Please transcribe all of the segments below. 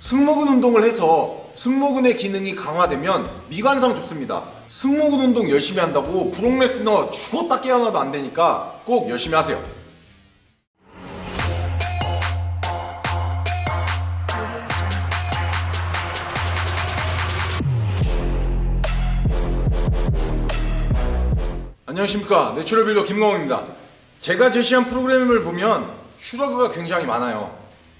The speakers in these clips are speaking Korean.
승모근 운동을 해서 승모근의 기능이 강화되면 미관상 좋습니다. 승모근 운동 열심히 한다고 브록레스너 죽었다 깨어나도 안 되니까 꼭 열심히 하세요. 안녕하십니까 내추럴 빌더 김광호입니다 제가 제시한 프로그램을 보면 슈러그가 굉장히 많아요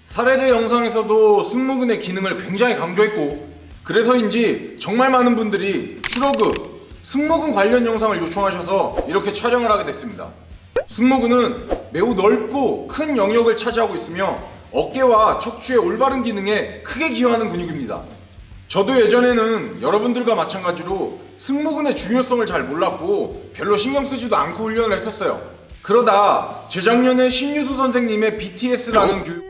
사례의 영상에서도 승모근의 기능을 굉장히 강조했고 그래서인지 정말 많은 분들이 슈러그 승모근 관련 영상을 요청하셔서 이렇게 촬영을 하게 됐습니다. 승모근은 매우 넓고 큰 영역을 차지하고 있으며 어깨와 척추의 올바른 기능에 크게 기여하는 근육입니다. 저도 예전에는 여러분들과 마찬가지로 승모근의 중요성을 잘 몰랐고 별로 신경 쓰지도 않고 훈련을 했었어요. 그러다 재작년에 신유수 선생님의 BTS라는 교육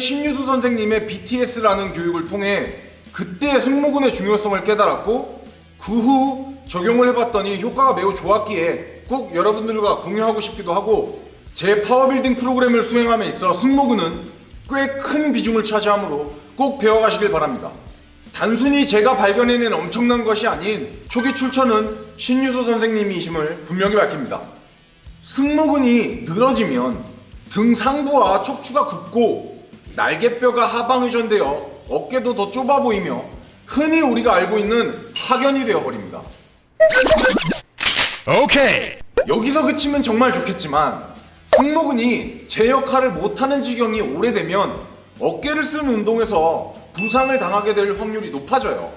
신유수 선생님의 BTS라는 교육을 통해 그때 승모근의 중요성을 깨달았고 그 후 적용을 해봤더니 효과가 매우 좋았기에 꼭 여러분들과 공유하고 싶기도 하고 제 파워빌딩 프로그램을 수행함에 있어 승모근은 꽤 큰 비중을 차지하므로 꼭 배워가시길 바랍니다. 단순히 제가 발견해낸 엄청난 것이 아닌 초기 출처는 신유수 선생님이심을 분명히 밝힙니다. 승모근이 늘어지면 등 상부와 척추가 굽고 날개뼈가 하방 회전되어 어깨도 더 좁아 보이며 흔히 우리가 알고 있는 하견이 되어버립니다. 오케이. 여기서 그치면 정말 좋겠지만 승모근이 제 역할을 못하는 지경이 오래되면 어깨를 쓴 운동에서 부상을 당하게 될 확률이 높아져요.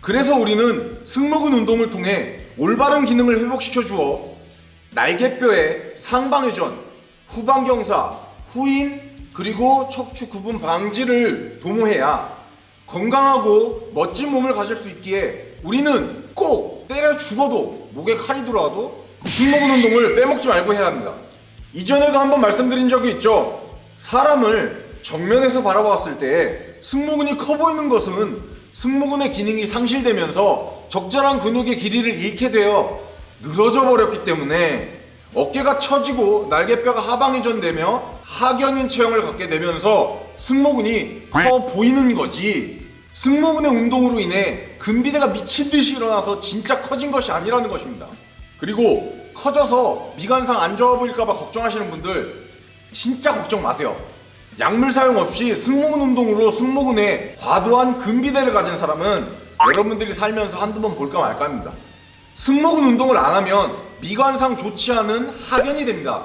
그래서 우리는 승모근 운동을 통해 올바른 기능을 회복시켜 주어 날개뼈의 상방회전, 후방경사, 후인, 그리고 척추 구분 방지를 도모해야 건강하고 멋진 몸을 가질 수 있기에 우리는 꼭 때려 죽어도 목에 칼이 들어와도 승모근 운동을 빼먹지 말고 해야 합니다. 이전에도 한번 말씀드린 적이 있죠. 사람을 정면에서 바라봤을 때 승모근이 커 보이는 것은 승모근의 기능이 상실되면서 적절한 근육의 길이를 잃게 되어 늘어져 버렸기 때문에 어깨가 처지고 날개뼈가 하방회전되며 하견인 체형을 갖게 되면서 승모근이 커 보이는 거지. 승모근의 운동으로 인해 근비대가 미친 듯이 일어나서 진짜 커진 것이 아니라는 것입니다. 그리고 커져서 미관상 안 좋아 보일까봐 걱정하시는 분들 진짜 걱정 마세요. 약물 사용 없이 승모근 운동으로 승모근에 과도한 근비대를 가진 사람은 여러분들이 살면서 한두 번 볼까 말까 합니다. 승모근 운동을 안 하면 미관상 좋지 않은 하견이 됩니다.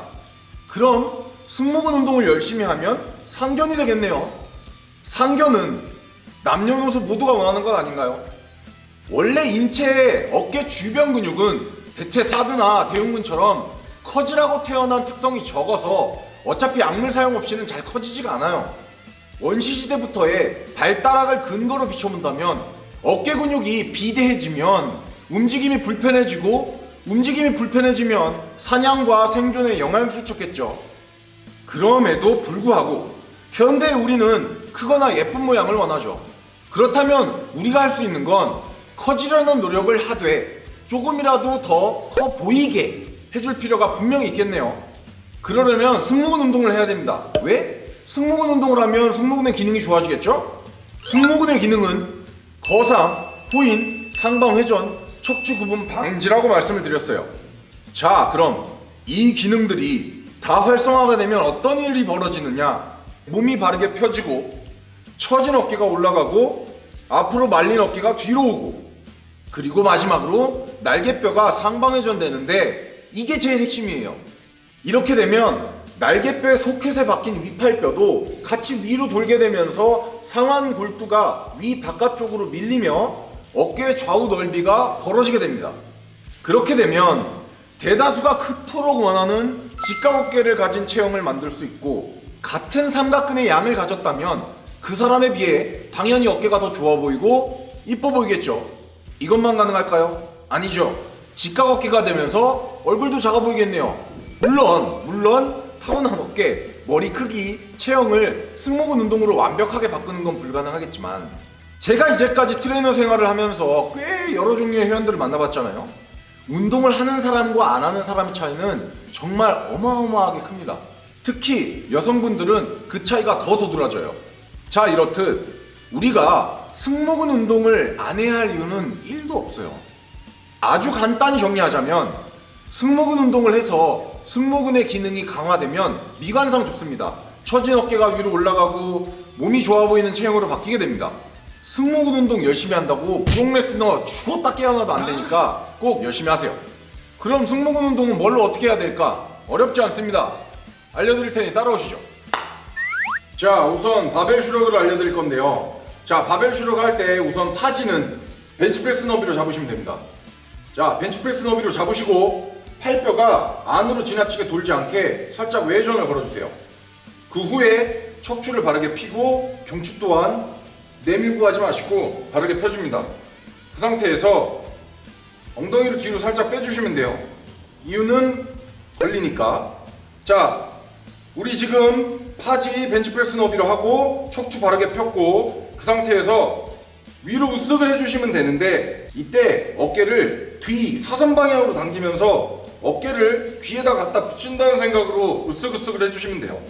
그럼 승모근 운동을 열심히 하면 상견이 되겠네요. 상견은 남녀노소 모두가 원하는 것 아닌가요? 원래 인체의 어깨 주변 근육은 대퇴 사두나 대흉근처럼 커지라고 태어난 특성이 적어서 어차피 약물 사용 없이는 잘 커지지가 않아요. 원시시대부터의 발달학을 근거로 비춰본다면 어깨 근육이 비대해지면 움직임이 불편해지고 움직임이 불편해지면 사냥과 생존에 영향을 끼쳤겠죠. 그럼에도 불구하고 현대의 우리는 크거나 예쁜 모양을 원하죠. 그렇다면 우리가 할 수 있는 건 커지려는 노력을 하되 조금이라도 더 커 보이게 해줄 필요가 분명히 있겠네요. 그러려면 승모근 운동을 해야 됩니다. 왜? 승모근 운동을 하면 승모근의 기능이 좋아지겠죠? 승모근의 기능은 거상, 후인, 상방 회전, 척추 구분 방지라고 말씀을 드렸어요. 자, 그럼 이 기능들이 다 활성화가 되면 어떤 일이 벌어지느냐? 몸이 바르게 펴지고 처진 어깨가 올라가고 앞으로 말린 어깨가 뒤로 오고 그리고 마지막으로 날개뼈가 상방회전 되는데 이게 제일 핵심이에요. 이렇게 되면 날개뼈의 소켓에 박힌 위팔뼈도 같이 위로 돌게 되면서 상완 골두가 위 바깥쪽으로 밀리며 어깨의 좌우 넓이가 벌어지게 됩니다. 그렇게 되면 대다수가 그토록 원하는 직각 어깨를 가진 체형을 만들 수 있고 같은 삼각근의 양을 가졌다면 그 사람에 비해 당연히 어깨가 더 좋아 보이고 이뻐 보이겠죠. 이것만 가능할까요? 아니죠. 직각 어깨가 되면서 얼굴도 작아 보이겠네요. 물론 물론 타고난 어깨, 머리 크기, 체형을 승모근 운동으로 완벽하게 바꾸는 건 불가능하겠지만 제가 이제까지 트레이너 생활을 하면서 꽤 여러 종류의 회원들을 만나봤잖아요. 운동을 하는 사람과 안 하는 사람의 차이는 정말 어마어마하게 큽니다. 특히 여성분들은 그 차이가 더 도드라져요. 자, 이렇듯 우리가 승모근 운동을 안 해야 할 이유는 1도 없어요. 아주 간단히 정리하자면 승모근 운동을 해서 승모근의 기능이 강화되면 미관상 좋습니다. 처진 어깨가 위로 올라가고 몸이 좋아 보이는 체형으로 바뀌게 됩니다. 승모근 운동 열심히 한다고 레스너 죽었다 깨어나도 안 되니까 꼭 열심히 하세요. 그럼 승모근 운동은 뭘로 어떻게 해야 될까? 어렵지 않습니다. 알려드릴 테니 따라오시죠. 자, 우선 바벨 슈러그를 알려드릴 건데요. 자, 바벨 슈러그 할때 우선 타지는 벤치프레스 너비로 잡으시면 됩니다. 자, 벤치프레스 너비로 잡으시고 팔뼈가 안으로 지나치게 돌지 않게 살짝 외전을 걸어주세요. 그 후에 척추를 바르게 펴고 경추 또한 내밀고 하지 마시고 바르게 펴줍니다. 그 상태에서 엉덩이를 뒤로 살짝 빼주시면 돼요. 이유는 걸리니까. 자, 우리 지금 파지 벤치프레스 너비로 하고 척추 바르게 폈고 그 상태에서 위로 우쓱을 해주시면 되는데 이때 어깨를 뒤 사선 방향으로 당기면서 어깨를 귀에다 갖다 붙인다는 생각으로 으쓱으쓱을 해주시면 돼요.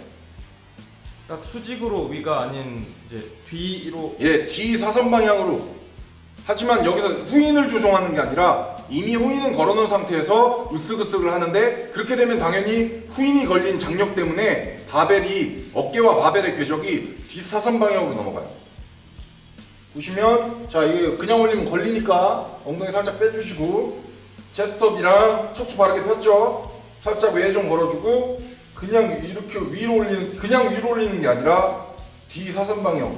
딱 수직으로 위가 아닌 이제 뒤로 예, 뒤 사선 방향으로. 하지만 여기서 후인을 조종하는 게 아니라 이미 후인은 걸어놓은 상태에서 으쓱으쓱을 하는데 그렇게 되면 당연히 후인이 걸린 장력 때문에 바벨이 어깨와 바벨의 궤적이 뒤 사선 방향으로 넘어가요. 보시면 자 이게 그냥 올리면 걸리니까 엉덩이 살짝 빼주시고 체스트업이랑 척추 바르게 폈죠. 살짝 외좀 걸어주고 그냥 이렇게 위로 올리는 그냥 위로 올리는 게 아니라 뒤 사선 방향.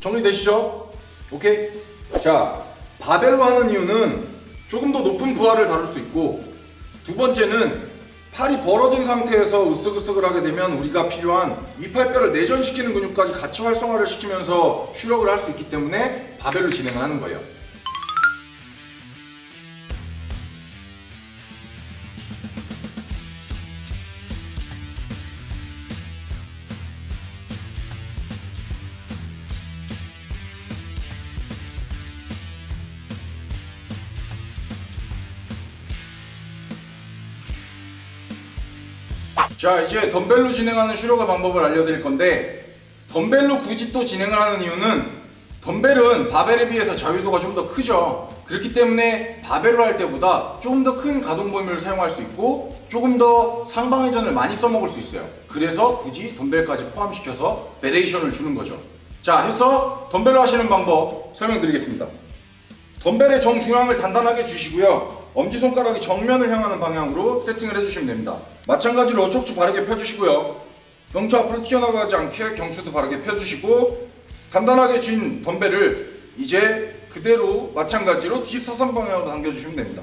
정리되시죠? 오케이. 자 바벨로 하는 이유는 조금 더 높은 부하를 다룰 수 있고 두 번째는 팔이 벌어진 상태에서 으쓱으쓱을 하게 되면 우리가 필요한 이팔뼈를 내전시키는 근육까지 같이 활성화를 시키면서 슈력을 할 수 있기 때문에 바벨로 진행을 하는 거예요. 자 이제 덤벨로 진행하는 슈러그 방법을 알려드릴 건데 덤벨로 굳이 또 진행을 하는 이유는 덤벨은 바벨에 비해서 자유도가 좀 더 크죠. 그렇기 때문에 바벨로 할 때보다 조금 더큰 가동 범위를 사용할 수 있고 조금 더 상방회전을 많이 써먹을 수 있어요. 그래서 굳이 덤벨까지 포함시켜서 베레이션을 주는 거죠. 자 해서 덤벨로 하시는 방법 설명드리겠습니다. 덤벨의 정중앙을 단단하게 주시고요. 엄지손가락이 정면을 향하는 방향으로 세팅을 해주시면 됩니다. 마찬가지로 척추 바르게 펴주시고요. 경추 앞으로 튀어나가지 않게 경추도 바르게 펴주시고 단단하게 쥔 덤벨을 이제 그대로 마찬가지로 뒷사선 방향으로 당겨주시면 됩니다.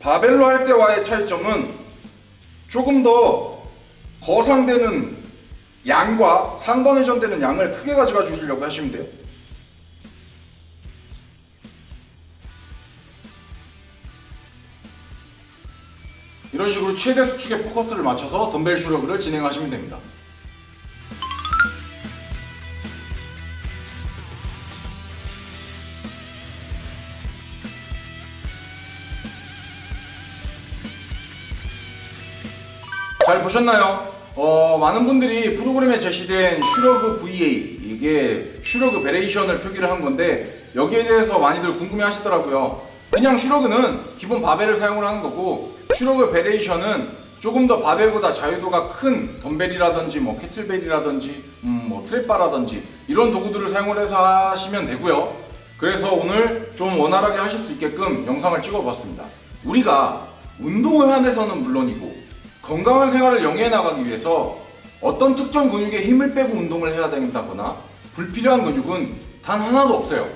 바벨로 할 때와의 차이점은 조금 더 거상되는 양과 상방회전되는 양을 크게 가져가 주시려고 하시면 돼요. 이런 식으로 최대 수축에 포커스를 맞춰서 덤벨 슈러그를 진행하시면 됩니다. 잘 보셨나요? 어, 많은 분들이 프로그램에 제시된 슈러그 VA 이게 슈러그 베레이션을 표기를 한 건데 여기에 대해서 많이들 궁금해 하시더라고요. 그냥 슈러그는 기본 바벨을 사용을 하는 거고 슈러그 베레이션은 조금 더 바벨보다 자유도가 큰 덤벨이라든지 뭐 캐틀벨이라든지 음, 뭐 트랩바라든지 이런 도구들을 사용을 해서 하시면 되고요. 그래서 오늘 좀 원활하게 하실 수 있게끔 영상을 찍어 봤습니다. 우리가 운동을 하면서는 물론이고 건강한 생활을 영위해 나가기 위해서 어떤 특정 근육에 힘을 빼고 운동을 해야 된다거나 불필요한 근육은 단 하나도 없어요.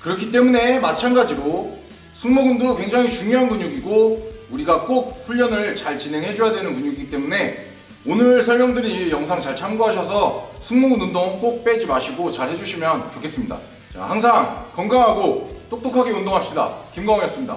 그렇기 때문에 마찬가지로 승모근도 굉장히 중요한 근육이고 우리가 꼭 훈련을 잘 진행해 줘야 되는 근육이기 때문에 오늘 설명드린 이 영상 잘 참고하셔서 승모근 운동 꼭 빼지 마시고 잘 해주시면 좋겠습니다. 자, 항상 건강하고 똑똑하게 운동합시다. 김광호였습니다.